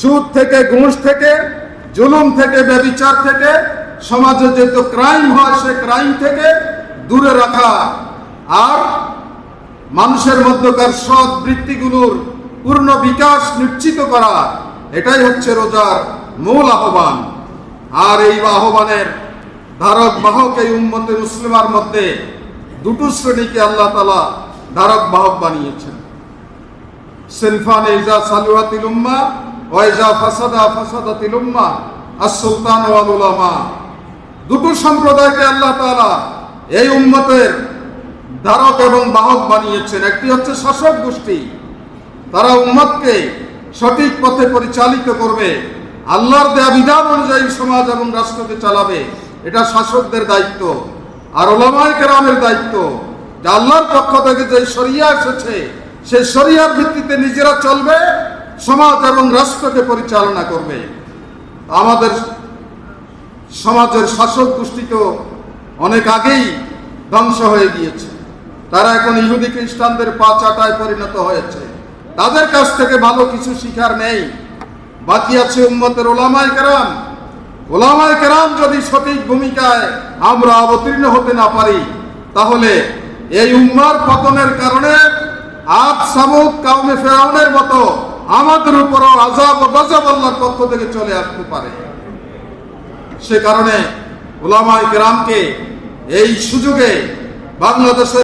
সুদ থেকে, ঘুষ থেকে, জুলুম থেকে, ব্যবিচার থেকে, সমাজে যেহেতু ক্রাইম হয়, সে ক্রাইম থেকে দূরে রাখা। আর মানুষের মধ্যকার সৎ বৃত্তিগুলোর পূর্ণ বিকাশ নিশ্চিত করা, এটাই হচ্ছে রোজার মূল আহ্বান। আর এই আহ্বানের ধারক বাহক এই উম্মতে মুসলিমার মধ্যে দুটো শ্রেণীকে আল্লাহ তালা ধারক বাহক বানিয়েছেন। সিনফান ইজা সালুয়াতিল উম্মা ওয়াইজা ফাসাদা ফাসাদাতিল উম্মা আর সুলতান ওয়াল উলামা। দুটো সম্প্রদায়কে আল্লাহ তাআলা এই উম্মতের ধারক এবং বাহক বানিয়েছেন। একটি হচ্ছে শাসক গোষ্ঠী। তারা উম্মতকে সঠিক পথে পরিচালিত করবে, আল্লাহর দেয়া বিধান অনুযায়ী সমাজ এবং রাষ্ট্রকে চালাবে। এটা শাসকদের দায়িত্ব। আর ওলামায় কেরামের দায়িত্ব। আল্লাহর পক্ষ থেকে যে শরিয়া এসেছে, সেই শরিয়ার ভিত্তিতে নিজেরা চলবে সমাজ এবং রাষ্ট্রকে পরিচালনা করবে। আমাদের সমাজের শাসক গোষ্ঠী তো অনেক আগেই ধ্বংস হয়ে গিয়েছে। তারা এখন ইহুদি খ্রিস্টানদের পা চাটায় পরিণত হয়েছে। তাদের কাছ থেকে ভালো কিছু শিখার নেই। বাকি আছে উম্মতের ওলামায় কেরাম। ওলামায় কেরাম যদি সঠিক ভূমিকায় আমরা অবতীর্ণ হতে না পারি, তাহলে এই উম্মার পতনের কারণে আজ সামুদ কাউমে ফেরাউনের মতো আমাদের উপরও আজাব ও গজব আল্লাহর পক্ষ থেকে চলে আসতে পারে। সে কারণে ওলামায় গ্রামকে এই সুযোগে বাংলাদেশের